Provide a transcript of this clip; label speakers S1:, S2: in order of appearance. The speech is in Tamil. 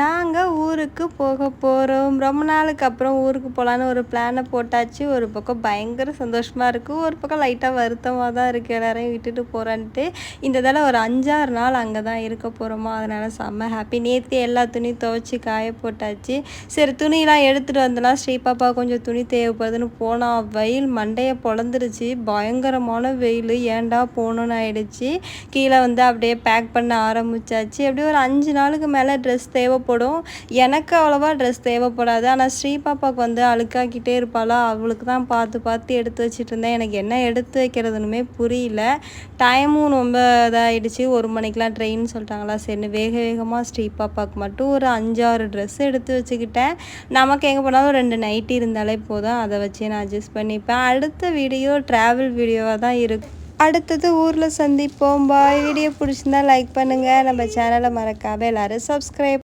S1: நாங்கள் ஊருக்கு போக போகிறோம் ரொம்ப நாளுக்கு அப்புறம் ஊருக்கு போகலான்னு ஒரு பிளானை போட்டாச்சு. ஒரு பக்கம் பயங்கர சந்தோஷமாக இருக்குது ஒரு பக்கம் லைட்டாக வருத்தமாக தான் இருக்குது எல்லாரையும் விட்டுட்டு போகிறேன்ட்டு இந்த தடவை ஒரு அஞ்சாறு நாள் அங்கே தான் இருக்க போகிறோமா அதனால் செம்ம ஹாப்பி நேற்று எல்லா துணியும் துவைச்சி காய போட்டாச்சு. சரி துணியெலாம் எடுத்துகிட்டு வந்தலாம் ஸ்ரீ பாப்பா கொஞ்சம் துணி தேவைப்படுதுன்னு போனால் வெயில் மண்டையை பொழந்துருச்சு. பயங்கரமான வெயில். ஏன்டா போகணுன்னு ஆயிடுச்சு. கீழே வந்து அப்படியே பேக் பண்ண ஆரம்பிச்சாச்சு. அப்படியே ஒரு அஞ்சு நாளுக்கு மேலே ட்ரெஸ் தேவைப்படும். எனக்கு அவ்வளோவா ட்ரெஸ் தேவைப்படாது. ஆனால் ஸ்ரீ பாப்பாவுக்கு வந்து அழுக்காக்கிட்டே இருப்பாளா? அவளுக்கு தான் பார்த்து பார்த்து எடுத்து வச்சுட்டு இருந்தேன் எனக்கு என்ன எடுத்து வைக்கிறதுனுமே புரியல. டைமும் ரொம்ப இதாகிடுச்சு ஒரு மணிக்கெலாம் ட்ரெயின் சொல்லிட்டாங்களா? சரி வேக வேகமாக ஸ்ரீ பாப்பாவுக்கு மட்டும் ஒரு அஞ்சாறு ட்ரெஸ் எடுத்து வச்சுக்கிட்டேன். நமக்கு எங்கே போனாலும் ரெண்டு நைட்டி இருந்தாலே போதும். அதை வச்சு நான் அட்ஜஸ்ட் பண்ணிப்பேன். அடுத்த வீடியோ ட்ராவல் வீடியோவாக தான் இருக்கும் அடுத்தது ஊரில் சந்திப்போம். பாய் வீடியோ பிடிச்சிருந்தா லைக் பண்ணுங்கள் நம்ம சேனலை மறக்காமல் எல்லோரும் சப்ஸ்கிரைப்